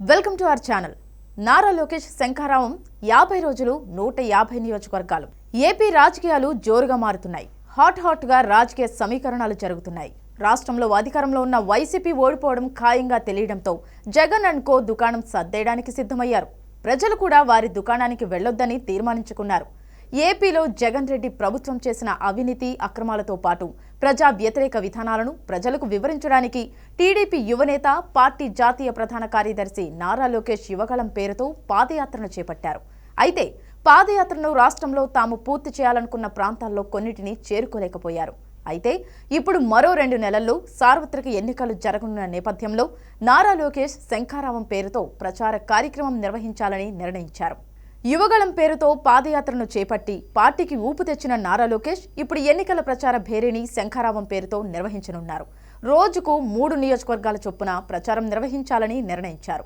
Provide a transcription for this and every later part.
Welcome to our channel. Nara Lokesh శంఖారావం యాభై రోజులు నూట యాభై నియోజకవర్గాలు. ఏపీ రాజకీయాలు జోరుగా మారుతున్నాయి. హాట్ హాట్గా రాజకీయ సమీకరణాలు జరుగుతున్నాయి. రాష్ట్రంలో అధికారంలో ఉన్న వైసీపీ ఓడిపోవడం ఖాయంగా తెలియడంతో జగన్ అండ్ కో దుకాణం సర్దేయడానికి సిద్ధమయ్యారు. ప్రజలు కూడా వారి దుకాణానికి వెళ్ళొద్దని తీర్మానించుకున్నారు. ఏపీలో జగన్ రెడ్డి ప్రభుత్వం చేసిన అవినీతి అక్రమాలతో పాటు ప్రజా వ్యతిరేక విధానాలను ప్రజలకు వివరించడానికి టీడీపీ యువనేత పార్టీ జాతీయ ప్రధాన కార్యదర్శి నారా లోకేష్ యువగళం పేరుతో పాదయాత్రను చేపట్టారు. అయితే పాదయాత్రను రాష్ట్రంలో తాము పూర్తి చేయాలనుకున్న ప్రాంతాల్లో కొన్నిటిని చేరుకోలేకపోయారు. అయితే ఇప్పుడు మరో రెండు నెలల్లో సార్వత్రిక ఎన్నికలు జరగనున్న నేపథ్యంలో నారా లోకేష్ శంఖారావం పేరుతో ప్రచార కార్యక్రమం నిర్వహించాలని నిర్ణయించారు. యువగళం పేరుతో పాదయాత్రను చేపట్టి పార్టీకి ఊపు తెచ్చిన నారా లోకేష్ ఇప్పుడు ఎన్నికల ప్రచార భేరీని శంఖారావం పేరుతో నిర్వహించనున్నారు. రోజుకు మూడు నియోజకవర్గాల చొప్పున ప్రచారం నిర్వహించాలని నిర్ణయించారు.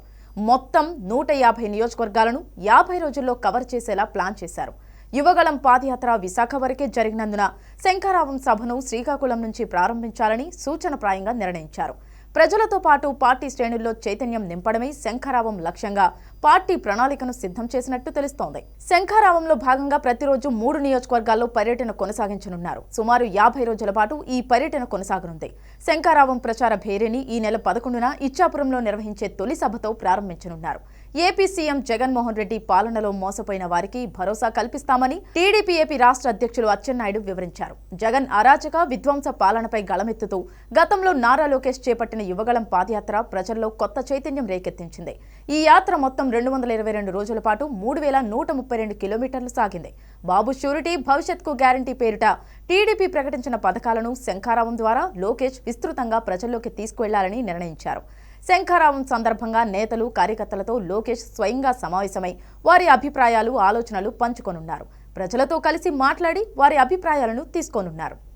మొత్తం నూట యాభై నియోజకవర్గాలను యాభై రోజుల్లో కవర్ చేసేలా ప్లాన్ చేశారు. యువగళం పాదయాత్ర విశాఖ వరకే జరిగినందున శంఖారావం సభను శ్రీకాకుళం నుంచి ప్రారంభించాలని సూచనప్రాయంగా నిర్ణయించారు. ప్రజలతో పాటు పార్టీ శ్రేణుల్లో చైతన్యం నింపడమే శంఖారావం లక్ష్యంగా పార్టీ ప్రణాళికను సిద్ధం చేసినట్టు తెలుస్తోంది. శంఖారావంలో భాగంగా ప్రతిరోజు మూడు నియోజకవర్గాల్లో పర్యటన కొనసాగించనున్నారు. సుమారు యాభై రోజుల పాటు ఈ పర్యటన కొనసాగనుంది. శంఖారావం ప్రచార భేరీని ఈ నెల పదకొండున ఇచ్చాపురంలో నిర్వహించే తొలి సభతో ప్రారంభించనున్నారు. ఏపీ సీఎం జగన్మోహన్ రెడ్డి పాలనలో మోసపోయిన వారికి భరోసా కల్పిస్తామని టీడీపీ ఏపీ రాష్ట్ర అధ్యక్షులు అచ్చెన్నాయుడు వివరించారు. జగన్ అరాచక విధ్వంస పాలనపై గళమెత్తుతూ గతంలో నారా లోకేష్ చేపట్టిన యువగళం పాదయాత్ర ప్రజల్లో కొత్త చైతన్యం రేకెత్తించింది. ఈ యాత్ర మొత్తం రెండు వందల ఇరవై రెండు రోజుల పాటు మూడు వేల నూట ముప్పై రెండు కిలోమీటర్లు సాగింది. బాబు షూరిటీ భవిష్యత్కు గ్యారంటీ పేరిట టీడీపీ ప్రకటించిన పథకాలను శంఖారావం ద్వారా లోకేష్ విస్తృతంగా ప్రజల్లోకి తీసుకువెళ్ళాలని నిర్ణయించారు. శంఖారావం సందర్భంగా నేతలు కార్యకర్తలతో లోకేష్ స్వయంగా సమావేశమై వారి అభిప్రాయాలు ఆలోచనలు పంచుకొనున్నారు. ప్రజలతో కలిసి మాట్లాడి వారి అభిప్రాయాలను తీసుకోనున్నారు.